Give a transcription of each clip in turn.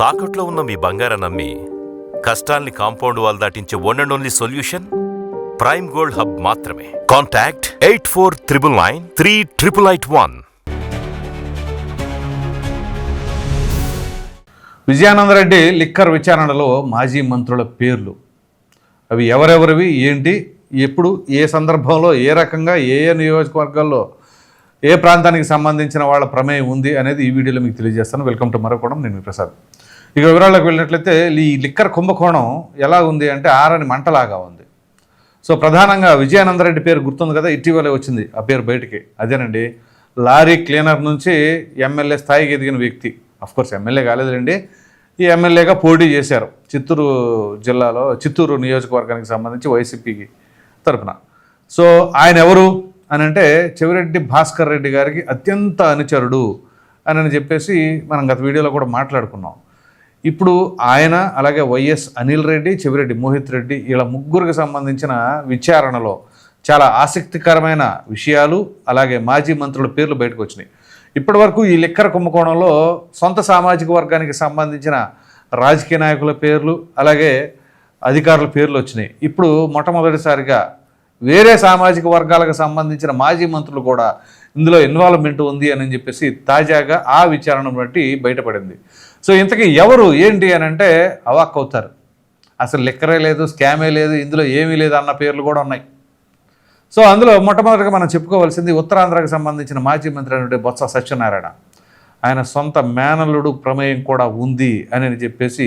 తాకట్లో ఉన్న మీ బంగారం నమ్మి కష్టాల్ని compound wall దాటించే one and only solution prime gold hub మాత్రమే. Contact eight four triple nine three triple eight one Vijayananda Reddy liquor విచారణలో మాజీ మంత్రుల పేర్లు. అవి ఎవరెవరివి ఏంటి ఎప్పుడు ఏ సందర్భంలో ఏ రకంగా ఏ ఏ నియోజకవర్గాల్లో ఏ ప్రాంతానికి సంబంధించిన వాళ్ళ ప్రమేయం ఉంది అనేది ఈ వీడియోలో మీకు తెలియజేస్తాను. వెల్కమ్ టు మరొకడం నేను ప్రసాద్. ఇక వివరాలకు వెళ్ళినట్లయితే ఈ లిక్కర్ కుంభకోణం ఎలా ఉంది అంటే ఆరని మంటలాగా ఉంది. సో ప్రధానంగా విజయానందరెడ్డి పేరు గుర్తుంది కదా ఇటీవలే వచ్చింది ఆ పేరు బయటికి. అదేనండి లారీ క్లీనర్ నుంచి ఎమ్మెల్యే స్థాయికి ఎదిగిన వ్యక్తి. కోర్స్ ఎమ్మెల్యే కాలేదులేండి. ఈ ఎమ్మెల్యేగా పోటీ చేశారు చిత్తూరు జిల్లాలో చిత్తూరు నియోజకవర్గానికి సంబంధించి వైసీపీకి తరపున. సో ఆయన ఎవరు అని అంటే చెవిరెడ్డి భాస్కర్ రెడ్డి గారికి అత్యంత అనుచరుడు అని అని చెప్పేసి మనం గత వీడియోలో కూడా మాట్లాడుకున్నాం. ఇప్పుడు ఆయన అలాగే వైఎస్ అనిల్ రెడ్డి చెవిరెడ్డి మోహిత్ రెడ్డి ఇలా ముగ్గురికి సంబంధించిన విచారణలో చాలా ఆసక్తికరమైన విషయాలు అలాగే మాజీ మంత్రుల పేర్లు బయటకు వచ్చినాయి. ఇప్పటి వరకు ఈ లిక్కర కుంభకోణంలో సొంత సామాజిక వర్గానికి సంబంధించిన రాజకీయ నాయకుల పేర్లు అలాగే అధికారుల పేర్లు వచ్చినాయి. ఇప్పుడు మొట్టమొదటిసారిగా వేరే సామాజిక వర్గాలకు సంబంధించిన మాజీ మంత్రులు కూడా ఇందులో ఇన్వాల్వ్మెంట్ ఉంది అని చెప్పేసి తాజాగా ఆ విచారణ బట్టి బయటపడింది. సో ఇంతకీ ఎవరు ఏంటి అని అంటే అవాక్ అవుతారు. అసలు లిక్కరే లేదు స్కామే లేదు ఇందులో ఏమీ లేదు అన్న పేర్లు కూడా ఉన్నాయి. సో అందులో మొట్టమొదటిగా మనం చెప్పుకోవాల్సింది ఉత్తరాంధ్రకు సంబంధించిన మాజీ మంత్రి అయినటువంటి బొత్స సత్యనారాయణ. ఆయన సొంత మేనల్లుడు ప్రమేయం కూడా ఉంది అని చెప్పేసి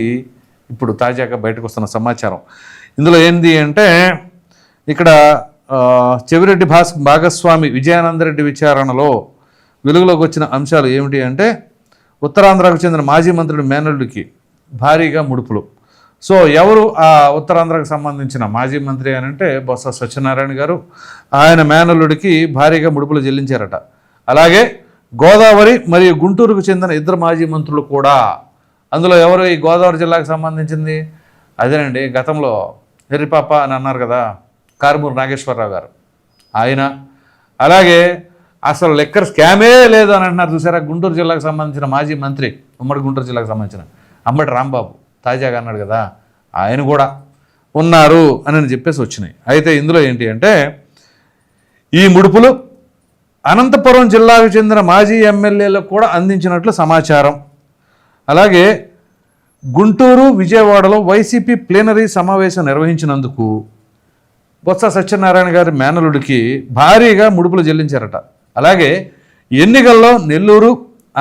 ఇప్పుడు తాజాగా బయటకు వస్తున్న సమాచారం. ఇందులో ఏంది అంటే ఇక్కడ చెవిరెడ్డి భాస్ భాగస్వామి విజయానందరెడ్డి విచారణలో వెలుగులోకి వచ్చిన అంశాలు ఏమిటి అంటే ఉత్తరాంధ్రకు చెందిన మాజీ మంత్రుడు మేనల్లుడికి భారీగా ముడుపులు. సో ఎవరు ఆ ఉత్తరాంధ్రకు సంబంధించిన మాజీ మంత్రి అని అంటే బొత్స సత్యనారాయణ గారు. ఆయన మేనల్లుడికి భారీగా ముడుపులు చెల్లించారట. అలాగే గోదావరి మరియు గుంటూరుకు చెందిన ఇద్దరు మాజీ మంత్రులు కూడా. అందులో ఎవరు ఈ గోదావరి జిల్లాకు సంబంధించింది? అదేనండి గతంలో హెరిపాప అని అన్నారు కదా. కారుమూరు నాగేశ్వరరావు గారు. ఆయన అలాగే అసలు లెక్కర్ స్కామే లేదు అని అంటున్నారు చూసారా? గుంటూరు జిల్లాకు సంబంధించిన మాజీ మంత్రి ఉమ్మడి గుంటూరు జిల్లాకు సంబంధించిన అంబటి రాంబాబు తాజాగా అన్నాడు కదా ఆయన కూడా ఉన్నారు అని చెప్పేసి వచ్చినాయి. అయితే ఇందులో ఏంటి అంటే ఈ ముడుపులు అనంతపురం జిల్లాకు చెందిన మాజీ ఎమ్మెల్యేలకు కూడా అందించినట్లు సమాచారం. అలాగే గుంటూరు విజయవాడలో వైసీపీ ప్లీనరీ సమావేశం నిర్వహించినందుకు బొత్స సత్యనారాయణ గారి మేనలుడికి భారీగా ముడుపులు చెల్లించారట అలాగే ఎన్నికల్లో నెల్లూరు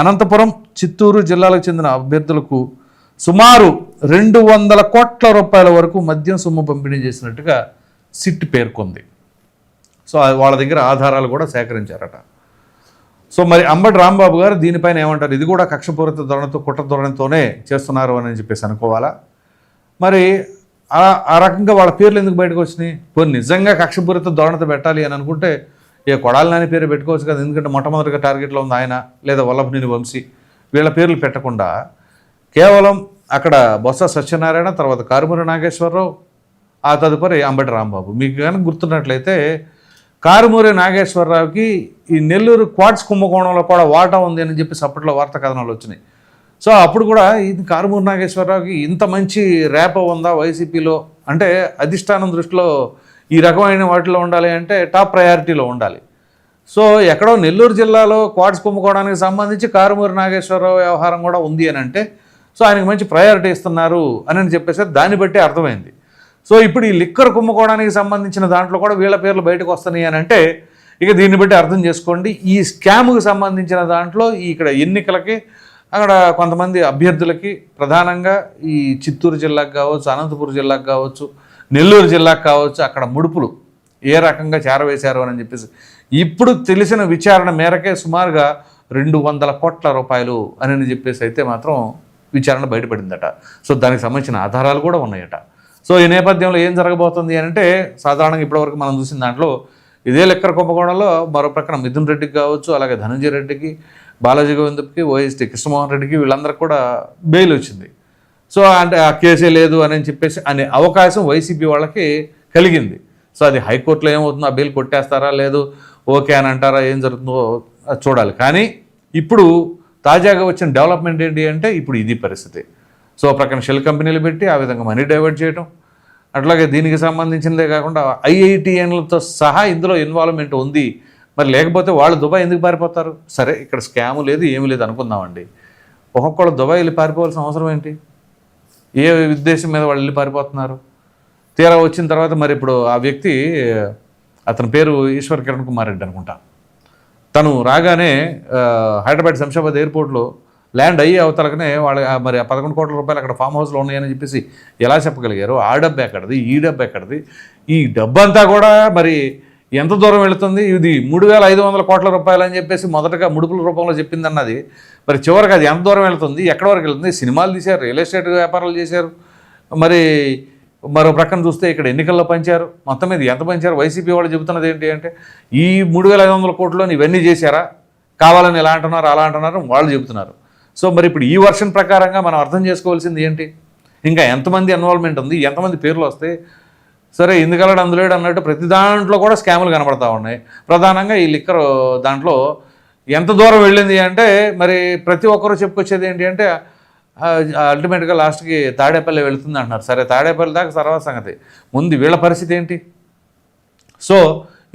అనంతపురం చిత్తూరు జిల్లాలకు చెందిన అభ్యర్థులకు సుమారు రెండు వందల కోట్ల రూపాయల వరకు మద్యం సొమ్ము పంపిణీ చేసినట్టుగా సిట్ పేర్కొంది. సో వాళ్ళ దగ్గర ఆధారాలు కూడా సేకరించారట. సో మరి అంబటి రాంబాబు గారు దీనిపైన ఏమంటారు? ఇది కూడా కక్షపూరిత ధోరణితో కుట్ర ధోరణితోనే చేస్తున్నారు అని చెప్పేసి అనుకోవాలా? మరి ఆ రకంగా వాళ్ళ పేర్లు ఎందుకు బయటకు వచ్చినాయి? పోనీ నిజంగా కక్షపూరిత ధోరణితో పెట్టాలి అని అనుకుంటే ఏ కొడాలి నాని పేరు పెట్టుకోవచ్చు కదా ఎందుకంటే మొట్టమొదటిగా టార్గెట్లో ఉంది ఆయన లేదా వల్లభనేని వంశీ. వీళ్ళ పేర్లు పెట్టకుండా కేవలం అక్కడ బొత్స సత్యనారాయణ తర్వాత కారుమూరి నాగేశ్వరరావు ఆ తదుపరి అంబటి రాంబాబు. మీకు కనుక గుర్తున్నట్లయితే కారుమూరి నాగేశ్వరరావుకి ఈ నెల్లూరు క్వాడ్స్ కుంభకోణంలో కూడా వాటా ఉంది అని చెప్పి అప్పట్లో వార్తా కథనాలు వచ్చినాయి. సో అప్పుడు కూడా ఇది కారుమూరి నాగేశ్వరరావుకి ఇంత మంచి ర్యాప్ ఉందా వైసీపీలో? అంటే అధిష్టానం దృష్టిలో ఈ రకమైన వాటిలో ఉండాలి అంటే టాప్ ప్రయారిటీలో ఉండాలి. సో ఎక్కడో నెల్లూరు జిల్లాలో క్వాడ్స్ కుంభకోణానికి సంబంధించి కారుమూరి నాగేశ్వరరావు వ్యవహారం కూడా ఉంది అని అంటే సో ఆయనకు మంచి ప్రయారిటీ ఇస్తున్నారు అని అని చెప్పేసి దాన్ని బట్టి అర్థమైంది. సో ఇప్పుడు ఈ లిక్కర్ కుంభకోణానికి సంబంధించిన దాంట్లో కూడా వీళ్ళ పేర్లు బయటకు వస్తున్నాయి అని అంటే ఇక దీన్ని బట్టి అర్థం చేసుకోండి. ఈ స్కామ్కి సంబంధించిన దాంట్లో ఇక్కడ ఎన్నికలకి అక్కడ కొంతమంది అభ్యర్థులకి ప్రధానంగా ఈ చిత్తూరు జిల్లాకు కావచ్చు అనంతపురం జిల్లాకు కావచ్చు నెల్లూరు జిల్లాకు కావచ్చు అక్కడ ముడుపులు ఏ రకంగా చేరవేశారు అని చెప్పేసి. ఇప్పుడు తెలిసిన విచారణ మేరకే సుమారుగా రెండు వందల కోట్ల రూపాయలు అని చెప్పేసి అయితే మాత్రం విచారణ బయటపడిందట. సో దానికి సంబంధించిన ఆధారాలు కూడా ఉన్నాయట. సో ఈ నేపథ్యంలో ఏం జరగబోతుంది అని అంటే సాధారణంగా ఇప్పటివరకు మనం చూసిన దాంట్లో ఇదే లెక్కర కుంభకోణంలో మరో ప్రక్కన మిథున్ రెడ్డికి కావచ్చు అలాగే ధనంజయ రెడ్డికి బాలాజీ గోవిందకి ఓఎస్టీ కృష్ణమోహన్ రెడ్డికి వీళ్ళందరికీ కూడా బెయిల్ వచ్చింది. సో అంటే ఆ కేసే లేదు అని చెప్పేసి అనే అవకాశం వైసీపీ వాళ్ళకి కలిగింది. సో అది హైకోర్టులో ఏమవుతుందో ఆ బెయిల్ కొట్టేస్తారా లేదు ఓకే అని అంటారా ఏం జరుగుతుందో చూడాలి. కానీ ఇప్పుడు తాజాగా వచ్చిన డెవలప్మెంట్ ఏంటి అంటే ఇప్పుడు ఇది పరిస్థితి. సో ప్రక్కన షెల్ కంపెనీలు పెట్టి ఆ విధంగా మనీ డైవర్ట్ చేయటం. అట్లాగే దీనికి సంబంధించినదే కాకుండా ఐఐటిఎన్లతో సహా ఇందులో ఇన్వాల్వ్మెంట్ ఉంది. మరి లేకపోతే వాళ్ళు దుబాయ్ ఎందుకు పారిపోతారు? సరే ఇక్కడ స్కాము లేదు ఏమీ లేదు అనుకుందామండి. ఒక్కొక్కళ్ళు దుబాయ్ వెళ్ళి పారిపోవాల్సిన అవసరం ఏంటి? ఏ ఉద్దేశం మీద వాళ్ళు వెళ్ళి పారిపోతున్నారు? తీరా వచ్చిన తర్వాత మరి ఇప్పుడు ఆ వ్యక్తి అతని పేరు ఈశ్వర్ కిరణ్ కుమార్ రెడ్డి అనుకుంటా. తను రాగానే హైదరాబాద్ శంషాబాద్ ఎయిర్పోర్ట్లో ల్యాండ్ అయ్యి అవతలకనే వాళ్ళ మరి ఆ పదకొండు కోట్ల రూపాయలు అక్కడ ఫామ్ హౌస్లో ఉన్నాయని చెప్పేసి ఎలా చెప్పగలిగారు ఆ డబ్బు ఎక్కడిది ఈ డబ్బు ఎక్కడిది ఈ డబ్బంతా కూడా మరి ఎంత దూరం వెళుతుంది? ఇది మూడు వేల ఐదు వందల కోట్ల రూపాయలు అని చెప్పేసి మొదటగా ముడుపుల రూపంలో చెప్పింది అన్నది మరి చివరికి అది ఎంత దూరం వెళుతుంది? ఎక్కడి వరకు వెళ్తుంది? సినిమాలు తీశారు రియల్ ఎస్టేట్ వ్యాపారాలు చేశారు. మరి మరో ప్రక్కన చూస్తే ఇక్కడ ఎన్నికల్లో పంచారు. మొత్తం మీద ఎంత పంచారు? వైసీపీ వాళ్ళు చెబుతున్నది ఏంటి అంటే ఈ మూడు వేల ఐదు వందల కోట్లో ఇవన్నీ చేశారా? కావాలని ఎలా అంటున్నారు? అలా అంటున్నారు? వాళ్ళు చెబుతున్నారు. సో మరి ఇప్పుడు ఈ వర్షన్ ప్రకారంగా మనం అర్థం చేసుకోవాల్సింది ఏంటి? ఇంకా ఎంతమంది ఇన్వాల్వ్మెంట్ ఉంది? ఎంతమంది పేర్లు వస్తాయి? సరే ఎందుకలాడు అందులో అన్నట్టు ప్రతి దాంట్లో కూడా స్కాములు కనబడతా ఉన్నాయి. ప్రధానంగా ఈ లిక్కర్ దాంట్లో ఎంత దూరం వెళ్ళింది అంటే మరి ప్రతి ఒక్కరూ చెప్పుకొచ్చేది ఏంటి అంటే అల్టిమేట్గా లాస్ట్కి తాడేపల్లి వెళుతుంది అంటున్నారు. సరే తాడేపల్లి దాకా తర్వాత సంగతి. ముందు వీళ్ళ పరిస్థితి ఏంటి? సో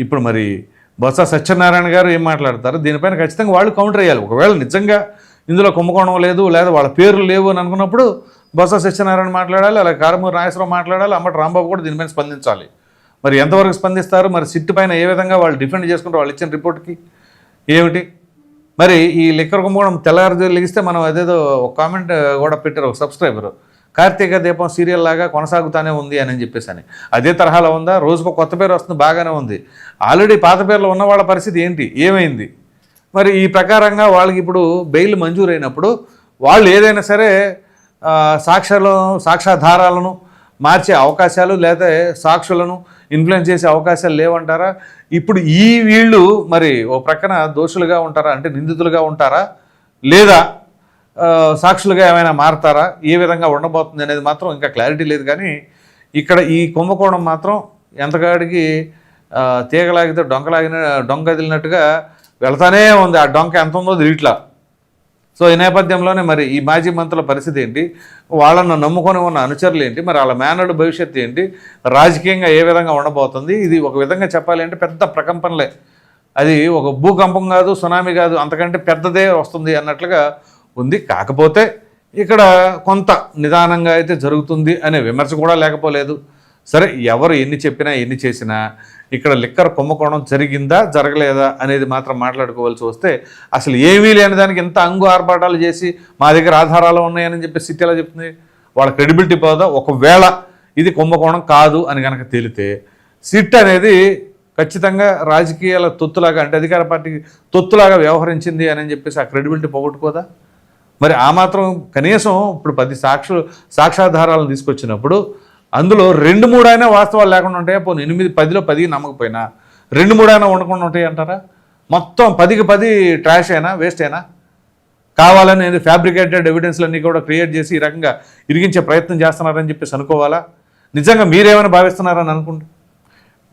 ఇప్పుడు మరి బొత్స సత్యనారాయణ గారు ఏం మాట్లాడతారు? దీనిపైన ఖచ్చితంగా వాళ్ళు కౌంటర్ వేయాలి. ఒకవేళ నిజంగా ఇందులో కుంభకోణం లేదు లేదా వాళ్ళ పేర్లు లేవు అని అనుకున్నప్పుడు బొత్స సత్యనారాయణ మాట్లాడాలి అలాగే కారమూరి నాగేశ్వరరావు మాట్లాడాలి అమ్మటి రాంబాబు కూడా దీనిపైన స్పందించాలి. మరి ఎంతవరకు స్పందిస్తారు? మరి సిట్ పైన ఏ విధంగా వాళ్ళు డిఫెండ్ చేసుకుంటారు? వాళ్ళు ఇచ్చిన రిపోర్ట్కి ఏమిటి? మరి ఈ లిక్కర్ కుంభకోణం తెల్లారి లిగిస్తే మనం అదేదో ఒక కామెంట్ కూడా పెట్టారు ఒక సబ్స్క్రైబర్. కార్తీక దీపం సీరియల్ లాగా కొనసాగుతానే ఉంది అని చెప్పేసి అని అదే తరహాలో ఉందా? రోజుకు కొత్త పేరు వస్తుంది బాగానే ఉంది. ఆల్రెడీ పాత పేర్లు ఉన్న వాళ్ళ పరిస్థితి ఏంటి? ఏమైంది? మరి ఈ ప్రకారంగా వాళ్ళకి ఇప్పుడు బెయిల్ మంజూరైనప్పుడు వాళ్ళు ఏదైనా సరే సాక్ష్యాలను సాక్ష్యాధారాలను మార్చే అవకాశాలు లేదా సాక్షులను ఇన్ఫ్లుయెన్స్ చేసే అవకాశాలు లేవంటారా? ఇప్పుడు ఈ వీళ్ళు మరి ఓ ప్రక్కన దోషులుగా ఉంటారా? అంటే నిందితులుగా ఉంటారా? లేదా సాక్షులుగా ఏమైనా మారతారా? ఏ విధంగా ఉండబోతుంది అనేది మాత్రం ఇంకా క్లారిటీ లేదు. కానీ ఇక్కడ ఈ కుంభకోణం మాత్రం ఎంతకాడికి తీగలాగితే డొంకలాగిన డొంక కదిలినట్టుగా వెళ్తానే ఉంది. ఆ డొంక ఎంత ఉందో తెలియట్లా. సో ఈ నేపథ్యంలోనే మరి ఈ మాజీ మంత్రుల పరిస్థితి ఏంటి? వాళ్ళను నమ్ముకొని ఉన్న అనుచరులు ఏంటి? మరి వాళ్ళ మేనడు భవిష్యత్తు ఏంటి? రాజకీయంగా ఏ విధంగా ఉండబోతుంది? ఇది ఒక విధంగా చెప్పాలి అంటే పెద్ద ప్రకంపనలే. అది ఒక భూకంపం కాదు సునామీ కాదు అంతకంటే పెద్దదే వస్తుంది అన్నట్లుగా ఉంది. కాకపోతే ఇక్కడ కొంత నిదానంగా అయితే జరుగుతుంది అనే విమర్శ కూడా లేకపోలేదు. సరే ఎవరు ఎన్ని చెప్పినా ఎన్ని చేసినా ఇక్కడ లిక్కర్ కుంభకోణం జరిగిందా జరగలేదా అనేది మాత్రం మాట్లాడుకోవాల్సి వస్తే అసలు ఏమీ లేని దానికి ఎంత అంగు ఆర్భాటాలు చేసి మా దగ్గర ఆధారాలు ఉన్నాయని చెప్పి సిటీ ఎలా చెప్తుంది? వాళ్ళ క్రెడిబిలిటీ పోదా? ఒకవేళ ఇది కుంభకోణం కాదు అని కనుక తేలితే సిట్ అనేది ఖచ్చితంగా రాజకీయాల తొత్తులాగా అంటే అధికార పార్టీకి తొత్తులాగా వ్యవహరించింది అని చెప్పేసి ఆ క్రెడిబిలిటీ పోగొట్టుకోదా? మరి ఆ మాత్రం కనీసం ఇప్పుడు పది సాక్షులు సాక్ష్యాధారాలను తీసుకొచ్చినప్పుడు అందులో రెండు మూడు అయినా వాస్తవాలు లేకుండా ఉంటాయా? పోనీ ఎనిమిది పదిలో పది నమ్మకపోయినా. రెండు మూడు అయినా ఉండకుండా ఉంటాయి అంటారా? మొత్తం పదికి పది ట్రాష్ అయినా వేస్ట్ అయినా? కావాలని ఫ్యాబ్రికేటెడ్ ఎవిడెన్స్లన్నీ కూడా క్రియేట్ చేసి ఈ రకంగా ఇరిగించే ప్రయత్నం చేస్తున్నారని చెప్పేసి అనుకోవాలా? నిజంగా మీరేమైనా భావిస్తున్నారని అనుకుంటే.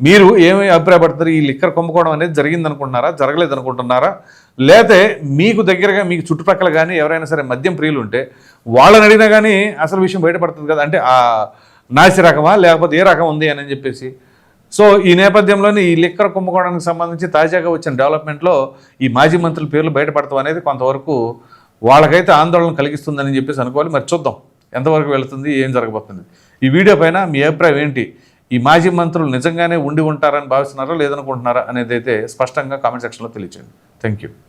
మీరు ఏమి అభిప్రాయపడతారు? ఈ లిక్కర్ కొమ్ముకోవడం అనేది జరిగిందనుకుంటున్నారా? జరగలేదనుకుంటున్నారా? జరగలేదు అనుకుంటున్నారా లేతే మీకు దగ్గరగా మీకు చుట్టుపక్కల కానీ ఎవరైనా సరే మద్యం ప్రియులు ఉంటే వాళ్ళని అడిగినా కానీ అసలు విషయం బయటపడుతుంది కదా. అంటే ఆ నాసి రకమా? లేకపోతే ఏ రకం ఉంది అని చెప్పేసి. సో ఈ నేపథ్యంలోనే ఈ లిక్కర్ కుంభకోణానికి సంబంధించి తాజాగా వచ్చిన డెవలప్మెంట్లో ఈ మాజీ మంత్రుల పేర్లు బయటపడతాం అనేది కొంతవరకు వాళ్ళకైతే ఆందోళన కలిగిస్తుందని చెప్పేసి అనుకోవాలి. మరి చూద్దాం ఎంతవరకు వెళుతుంది ఏం జరగబోతుంది. ఈ వీడియో పైన మీ అభిప్రాయం ఏంటి? ఈ మాజీ మంత్రులు నిజంగానే ఉండి ఉంటారని భావిస్తున్నారా లేదనుకుంటున్నారా అనేది అయితే స్పష్టంగా కామెంట్ సెక్షన్లో తెలియచేయండి. Thank you.